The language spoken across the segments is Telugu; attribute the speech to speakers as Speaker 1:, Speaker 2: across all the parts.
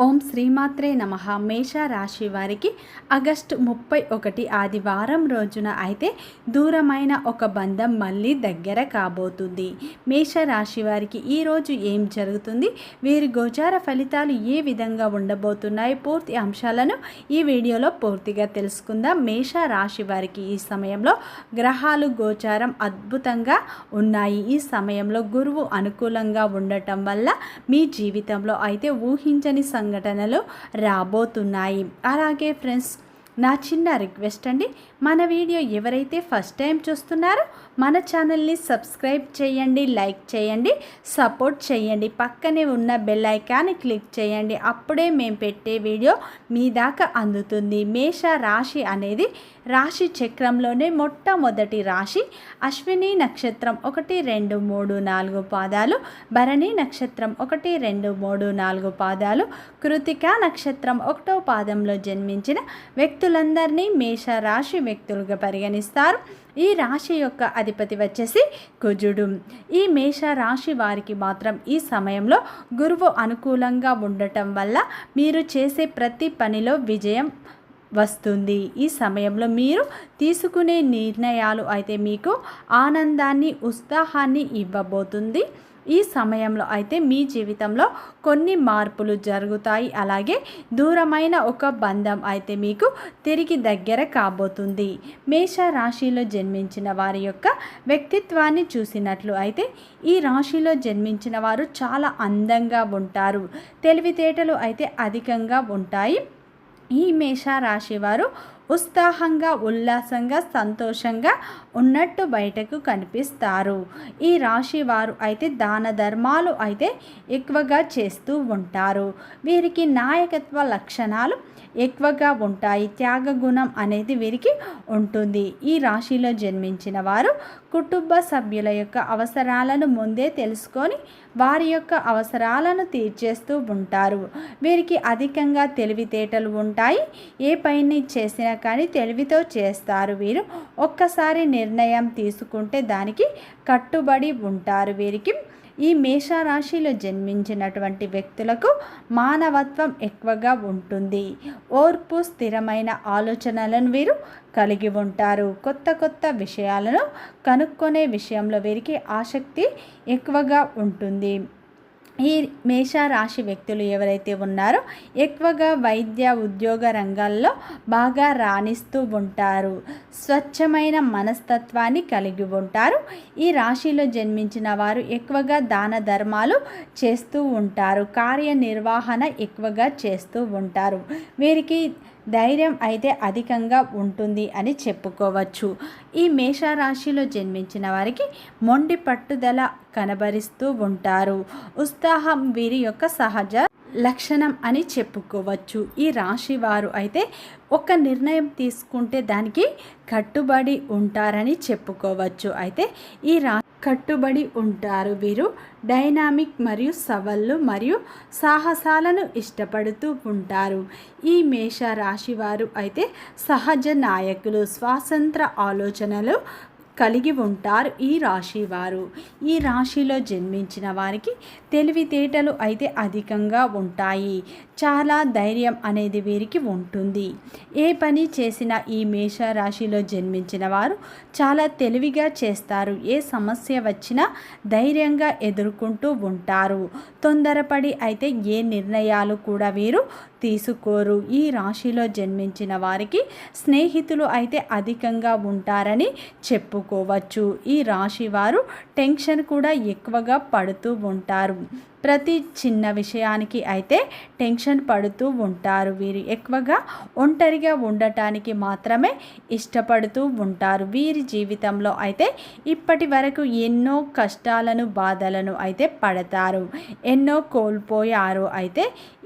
Speaker 1: ఓం శ్రీమాత్రే నమ. మేష రాశి వారికి ఆగస్టు ముప్పై ఒకటి ఆదివారం రోజున అయితే దూరమైన ఒక బంధం మళ్ళీ దగ్గర కాబోతుంది. మేష రాశి వారికి ఈరోజు ఏం జరుగుతుంది? వీరి గోచార ఫలితాలు ఏ విధంగా ఉండబోతున్నాయి? పూర్తి అంశాలను ఈ వీడియోలో పూర్తిగా తెలుసుకుందాం. మేష రాశి వారికి ఈ సమయంలో గ్రహాలు గోచారం అద్భుతంగా ఉన్నాయి. ఈ సమయంలో గురువు అనుకూలంగా ఉండటం వల్ల మీ జీవితంలో అయితే ఊహించని సంఘటనలు రాబోతున్నాయి. అలాగే ఫ్రెండ్స్ నా చిన్న రిక్వెస్ట్ అండి మన వీడియో ఎవరైతే ఫస్ట్ టైం చూస్తున్నారో మన ఛానల్ని సబ్స్క్రైబ్ చేయండి లైక్ చేయండి సపోర్ట్ చేయండి పక్కనే ఉన్న బెల్ ఐకాన్ని క్లిక్ చేయండి అప్పుడే మేము పెట్టే వీడియో మీ దాకా అందుతుంది. మేష రాశి అనేది రాశి చక్రంలోనే మొట్టమొదటి రాశి. అశ్విని నక్షత్రం ఒకటి రెండు మూడు నాలుగు పాదాలు. భరణి నక్షత్రం ఒకటి రెండు మూడు నాలుగు పాదాలు. కృతిక నక్షత్రం ఒకటో పాదంలో జన్మించిన వ్యక్తులందరినీ మేష రాశి వ్యక్తులుగా పరిగణిస్తారు. ఈ రాశి యొక్క అధిపతి వచ్చేసి కుజుడు. ఈ మేష రాశి వారికి మాత్రం ఈ సమయంలో గురువు అనుకూలంగా ఉండటం వల్ల మీరు చేసే ప్రతి పనిలో విజయం వస్తుంది. ఈ సమయంలో మీరు తీసుకునే నిర్ణయాలు అయితే మీకు ఆనందాన్ని ఉత్సాహాన్ని ఇవ్వబోతుంది. ఈ సమయంలో అయితే మీ జీవితంలో కొన్ని మార్పులు జరుగుతాయి. అలాగే దూరమైన ఒక బంధం అయితే మీకు తిరిగి దగ్గర కాబోతుంది. మేష రాశిలో జన్మించిన వారి యొక్క వ్యక్తిత్వాన్ని చూసినట్లు అయితే ఈ రాశిలో జన్మించిన వారు చాలా అందంగా ఉంటారు. తెలివితేటలు అయితే అధికంగా ఉంటాయి. ఈ మేష రాశి వారు ఉత్సాహంగా ఉల్లాసంగా సంతోషంగా ఉన్నట్టు బయటకు కనిపిస్తారు. ఈ రాశి వారు అయితే దాన ధర్మాలు అయితే ఎక్కువగా చేస్తూ ఉంటారు. వీరికి నాయకత్వ లక్షణాలు ఎక్కువగా ఉంటాయి. త్యాగ గుణం అనేది వీరికి ఉంటుంది. ఈ రాశిలో జన్మించిన వారు కుటుంబ సభ్యుల యొక్క అవసరాలను ముందే తెలుసుకొని వారి యొక్క అవసరాలను తీర్చేస్తూ ఉంటారు. వీరికి అధికంగా తెలివితేటలు ఉంటాయి. ఏ పైన చేసినా కానీ తెలివితో చేస్తారు వీరు. ఒక్కసారి నిర్ణయం తీసుకుంటే దానికి కట్టుబడి ఉంటారు వీరికి. ఈ మేషరాశిలో జన్మించినటువంటి వ్యక్తులకు మానవత్వం ఎక్కువగా ఉంటుంది. ఓర్పు స్థిరమైన ఆలోచనలను వీరు కలిగి ఉంటారు. కొత్త కొత్త విషయాలను కనుక్కొనే విషయంలో వీరికి ఆసక్తి ఎక్కువగా ఉంటుంది. ఈ మేష రాశి వ్యక్తులు ఎవరైతే ఉన్నారో ఎక్కువగా వైద్య ఉద్యోగ రంగాల్లో బాగా రాణిస్తూ ఉంటారు. స్వచ్ఛమైన మనస్తత్వాన్ని కలిగి ఉంటారు. ఈ రాశిలో జన్మించిన వారు ఎక్కువగా దాన ధర్మాలు చేస్తూ ఉంటారు. కార్యనిర్వహణ ఎక్కువగా చేస్తూ ఉంటారు. వీరికి ధైర్యం అయితే అధికంగా ఉంటుంది అని చెప్పుకోవచ్చు. ఈ మేషరాశిలో జన్మించిన వారికి మొండి పట్టుదల కనబరిస్తూ ఉంటారు. ఉత్సాహం వీరి యొక్క సహజ లక్షణం అని చెప్పుకోవచ్చు. ఈ రాశి వారు అయితే ఒక నిర్ణయం తీసుకుంటే దానికి కట్టుబడి ఉంటారని చెప్పుకోవచ్చు. అయితే ఈ రా కట్టుబడి ఉంటారు వీరు. డైనామిక్ మరియు సవళ్ళు మరియు సాహసాలను ఇష్టపడుతూ ఉంటారు. ఈ మేష రాశి వారు అయితే సహజ నాయకులు స్వాతంత్ర ఆలోచనలు కలిగి ఉంటారు ఈ రాశి వారు ఈ రాశిలో జన్మించిన వారికి తెలివితేటలు అయితే అధికంగా ఉంటాయి. చాలా ధైర్యం అనేది వీరికి ఉంటుంది. ఏ పని చేసినా ఈ మేష రాశిలో జన్మించిన వారు చాలా తెలివిగా చేస్తారు. ఏ సమస్య వచ్చినా ధైర్యంగా ఎదుర్కొంటూ ఉంటారు. తొందరపడి అయితే ఏ నిర్ణయాలు కూడా వీరు తీసుకోరు. ఈ రాశిలో జన్మించిన వారికి స్నేహితులు అయితే అధికంగా ఉంటారని చెప్పుకోవచ్చు. ఈ రాశి వారు టెన్షన్ కూడా ఎక్కువగా పడుతూ ఉంటారు. ప్రతి చిన్న విషయానికి అయితే టెన్షన్ పడుతూ ఉంటారు. వీరు ఎక్కువగా ఒంటరిగా ఉండటానికి మాత్రమే ఇష్టపడుతూ ఉంటారు. వీరి జీవితంలో అయితే ఇప్పటి వరకు ఎన్నో కష్టాలను బాధలను అయితే పడతారు. ఎన్నో కోల్పోయారు అయితే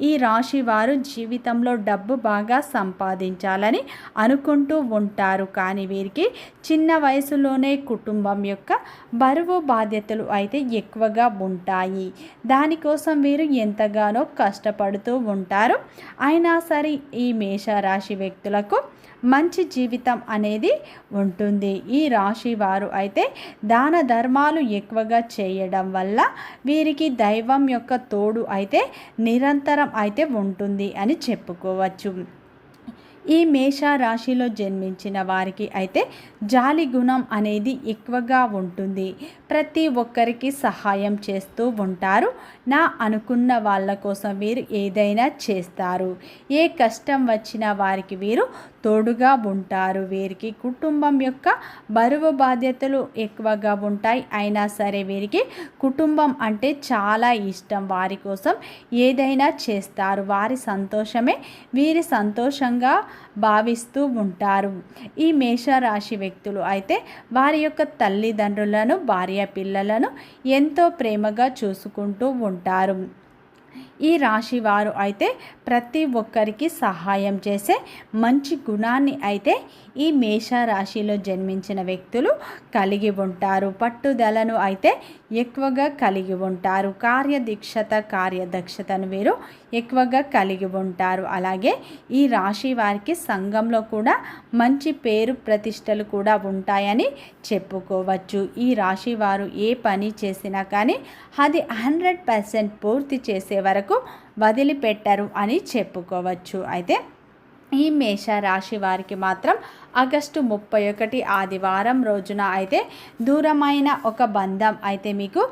Speaker 1: ఈ రాశి వారు జీవితంలో డబ్బు బాగా సంపాదించాలని అనుకుంటూ ఉంటారు. కానీ వీరికి చిన్న వయసులోనే కుటుంబం యొక్క బరువు బాధ్యతలు అయితే ఎక్కువగా ఉంటాయి. దాని దానికోసం వీరు ఎంతగానో కష్టపడుతూ ఉంటారు. అయినా సరే ఈ మేషరాశి వ్యక్తులకు మంచి జీవితం అనేది ఉంటుంది. ఈ రాశి వారు అయితే దాన ధర్మాలు ఎక్కువగా చేయడం వల్ల వీరికి దైవం యొక్క తోడు అయితే నిరంతరం అయితే ఉంటుంది అని చెప్పుకోవచ్చు. ఈ మేష రాశిలో జన్మించిన వారికి అయితే జాలి గుణం అనేది ఎక్కువగా ఉంటుంది. ప్రతి ఒక్కరికి సహాయం చేస్తూ ఉంటారు. నా అనుకున్న వాళ్ళ కోసం వీరు ఏదైనా చేస్తారు. ఏ కష్టం వచ్చినా వారికి వీరు తోడుగా ఉంటారు. వీరికి కుటుంబం యొక్క బరువు బాధ్యతలు ఎక్కువగా ఉంటాయి. అయినా సరే వీరికి కుటుంబం అంటే చాలా ఇష్టం. వారి కోసం ఏదైనా చేస్తారు. వారి సంతోషమే వీరి సంతోషంగా భావిస్తూ ఉంటారు. ఈ మేషరాశి వ్యక్తులు అయితే వారి యొక్క తల్లిదండ్రులను భార్య పిల్లలను ఎంతో ప్రేమగా చూసుకుంటూ ఉంటారు. ఈ రాశి వారు అయితే ప్రతి ఒక్కరికి సహాయం చేసే మంచి గుణాన్ని అయితే ఈ మేష రాశిలో జన్మించిన వ్యక్తులు కలిగి ఉంటారు. పట్టుదలను అయితే ఎక్కువగా కలిగి ఉంటారు. కార్యదీక్షత కార్యదక్షతను వీరు ఎక్కువగా కలిగి ఉంటారు. అలాగే ఈ రాశి వారికి సంఘంలో కూడా మంచి పేరు ప్రతిష్టలు కూడా ఉంటాయని చెప్పుకోవచ్చు. ఈ రాశి వారు ఏ పని చేసినా కానీ అది హండ్రెడ్ పర్సెంట్ పూర్తి చేసే వరకు వదిలిపెట్టరు అని చెప్పుకోవచ్చు. అయితే ఈ మేష రాశి వారికి మాత్రం ఆగస్టు ముప్పై ఒకటి ఆదివారం రోజున అయితే దూరమైన ఒక బంధం అయితే మీకు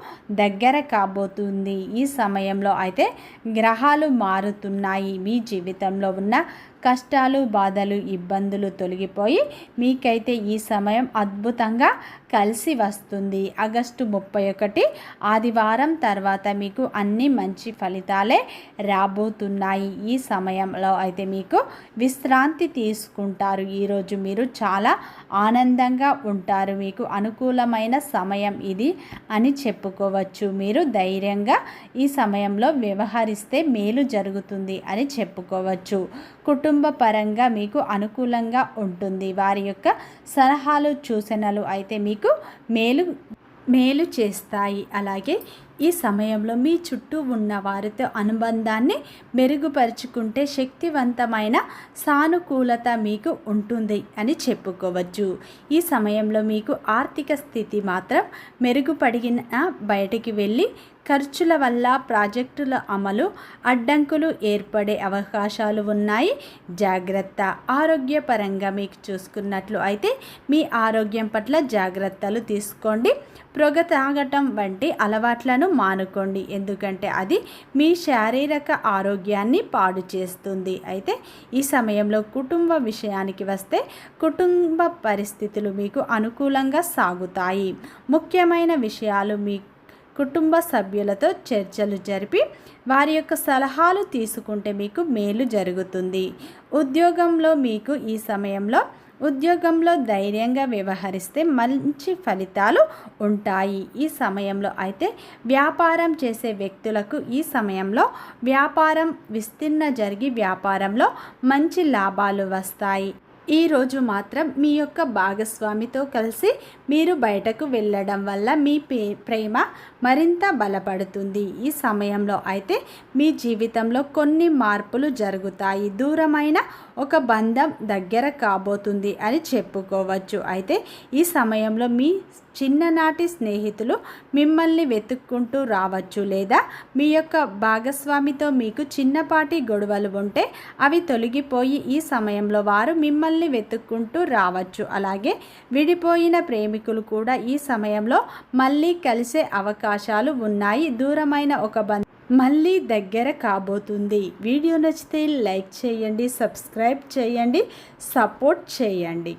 Speaker 1: దగ్గర కాబోతుంది. ఈ సమయంలో అయితే గ్రహాలు మారుతున్నాయి. మీ జీవితంలో ఉన్న కష్టాలు బాధలు ఇబ్బందులు తొలగిపోయి మీకైతే ఈ సమయం అద్భుతంగా కలిసి వస్తుంది. ఆగస్టు ముప్పై ఒకటి ఆదివారం తర్వాత మీకు అన్ని మంచి ఫలితాలే రాబోతున్నాయి. ఈ సమయంలో అయితే మీకు విశ్రాంతి తీసుకుంటారు. ఈరోజు మీరు మీరు చాలా ఆనందంగా ఉంటారు. మీకు అనుకూలమైన సమయం ఇది అని చెప్పుకోవచ్చు. మీరు ధైర్యంగా ఈ సమయంలో వ్యవహరిస్తే మేలు జరుగుతుంది అని చెప్పుకోవచ్చు. కుటుంబ పరంగా మీకు అనుకూలంగా ఉంటుంది. వారి యొక్క సలహాలు సూచనలు అయితే మీకు మేలు మేలు చేస్తాయి. అలాగే ఈ సమయంలో మీ చుట్టూ ఉన్న వారితో అనుబంధాన్ని మెరుగుపరుచుకుంటే శక్తివంతమైన సానుకూలత మీకు ఉంటుంది అని చెప్పుకోవచ్చు. ఈ సమయంలో మీకు ఆర్థిక స్థితి మాత్రం మెరుగుపడిన బయటికి వెళ్ళి ఖర్చుల వల్ల ప్రాజెక్టుల అమలు అడ్డంకులు ఏర్పడే అవకాశాలు ఉన్నాయి. జాగ్రత్త ఆరోగ్యపరంగా మీకు చూసుకున్నట్లు అయితే మీ ఆరోగ్యం పట్ల జాగ్రత్తలు తీసుకోండి. పొగ తాగటం వంటి అలవాట్లను మానుకోండి. ఎందుకంటే అది మీ శారీరక ఆరోగ్యాన్ని పాడు చేస్తుంది. అయితే ఈ సమయంలో కుటుంబ విషయానికి వస్తే కుటుంబ పరిస్థితులు మీకు అనుకూలంగా సాగుతాయి. ముఖ్యమైన విషయాలు మీ కుటుంబ సభ్యులతో చర్చలు జరిపి వారి యొక్క సలహాలు తీసుకుంటే మీకు మేలు జరుగుతుంది. ఉద్యోగంలో మీకు ఈ సమయంలో ఉద్యోగంలో ధైర్యంగా వ్యవహరిస్తే మంచి ఫలితాలు ఉంటాయి. ఈ సమయంలో అయితే వ్యాపారం చేసే వ్యక్తులకు ఈ సమయంలో వ్యాపారం విస్తీర్ణ జరిగి వ్యాపారంలో మంచి లాభాలు వస్తాయి. ఈరోజు మాత్రం మీ యొక్క భాగస్వామితో కలిసి మీరు బయటకు వెళ్ళడం వల్ల మీ ప్రేమ మరింత బలపడుతుంది. ఈ సమయంలో అయితే మీ జీవితంలో కొన్ని మార్పులు జరుగుతాయి. దూరమైన ఒక బంధం దగ్గర కాబోతుంది అని చెప్పుకోవచ్చు. అయితే ఈ సమయంలో మీ చిన్ననాటి స్నేహితులు మిమ్మల్ని వెతుక్కుంటూ రావచ్చు లేదా మీ యొక్క భాగస్వామితో మీకు చిన్నపాటి గొడవలు ఉంటే అవి తొలగిపోయి ఈ సమయంలో వారు మిమ్మల్ని మిమ్మల్ని వెతుక్కుంటూ రావచ్చు. అలాగే విడిపోయిన ప్రేమికులు కూడా ఈ సమయంలో మళ్ళీ కలిసే అవకాశాలు ఉన్నాయి. దూరమైన ఒక బంధం మళ్ళీ దగ్గర కాబోతుంది. వీడియో నచ్చితే లైక్ చేయండి సబ్స్క్రైబ్ చేయండి సపోర్ట్ చేయండి.